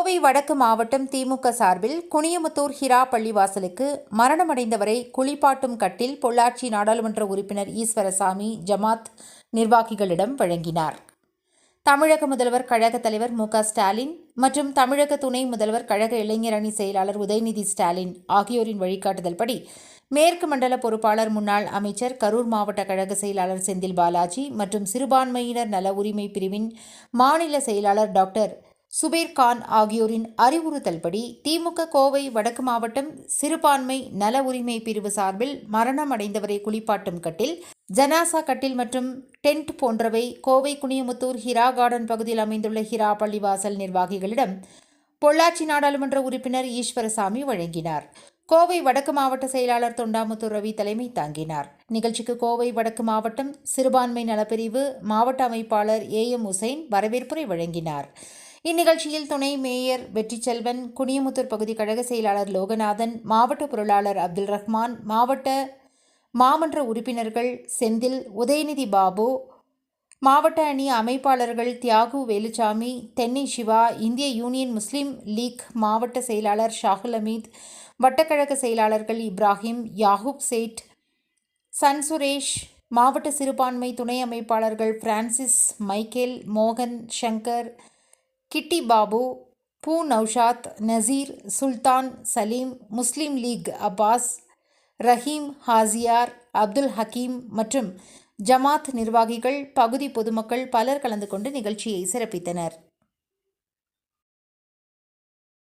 கோவை வடக்கு மாவட்டம் திமுக சார்பில் குனியமுத்தூர் ஹிரா பள்ளிவாசலுக்கு மரணமடைந்தவரை குளிப்பாட்டும் கட்டில் பொள்ளாச்சி நாடாளுமன்ற உறுப்பினர் ஈஸ்வரசாமி ஜமாத் நிர்வாகிகளிடம் வழங்கினார். தமிழக முதல்வர் கழக தலைவர் மு ஸ்டாலின் மற்றும் தமிழக துணை முதல்வர் கழக இளைஞர் அணி செயலாளர் உதயநிதி ஸ்டாலின் ஆகியோரின் வழிகாட்டுதல்படி மேற்கு மண்டல பொறுப்பாளர் முன்னாள் அமைச்சர் கரூர் மாவட்ட கழக செயலாளர் செந்தில் பாலாஜி மற்றும் சிறுபான்மையினர் நல உரிமை பிரிவின் மாநில செயலாளர் டாக்டர் சுபேர் கான் ஆகியோரின் அறிவுறுத்தல்படி திமுக கோவை வடக்கு மாவட்டம் சிறுபான்மை நல உரிமை பிரிவு சார்பில் மரணம் அடைந்தவரை குளிப்பாட்டும் கட்டில் ஜனாசா கட்டில் மற்றும் டென்ட் போன்றவை கோவை குனியமுத்தூர் ஹிரா கார்டன் பகுதியில் அமைந்துள்ள ஹிரா பள்ளிவாசல் நிர்வாகிகளிடம் பொள்ளாச்சி நாடாளுமன்ற உறுப்பினர் ஈஸ்வரசாமி வழங்கினார். கோவை வடக்கு மாவட்ட செயலாளர் தொண்டாமுத்தூர் ரவி தலைமை தாங்கினார். நிகழ்ச்சிக்கு கோவை வடக்கு மாவட்டம் சிறுபான்மை நலப்பிரிவு மாவட்ட அமைப்பாளர் ஏ எம் உசைன் வரவேற்புரை வழங்கினார். இந்நிகழ்ச்சியில் துணை மேயர் வெற்றிச்செல்வன் குனியமுத்தூர் பகுதி கழக செயலாளர் லோகநாதன் மாவட்ட பொருளாளர் அப்துல் ரஹ்மான் மாவட்ட மாமன்ற உறுப்பினர்கள் செந்தில் உதயநிதி பாபு மாவட்ட அணி அமைப்பாளர்கள் தியாகு வேலுச்சாமி தென்னை சிவா இந்திய யூனியன் முஸ்லீம் லீக் மாவட்ட செயலாளர் ஷாகுல் அமீத் வட்டக்கழக செயலாளர்கள் இப்ராஹிம் யாகூப் சேட் சன் சுரேஷ் மாவட்ட சிறுபான்மை துணை அமைப்பாளர்கள் பிரான்சிஸ் மைக்கேல் மோகன் ஷங்கர் கிட்டி பாபு பூ நௌஷாத் நசீர் சுல்தான் சலீம் முஸ்லீம் லீக் அப்பாஸ் ரஹீம் ஹாசியார் அப்துல் ஹக்கீம் மற்றும் ஜமாத் நிர்வாகிகள் பகுதி பொதுமக்கள் பலர் கலந்து கொண்டு நிகழ்ச்சியை சிறப்பித்தனர்.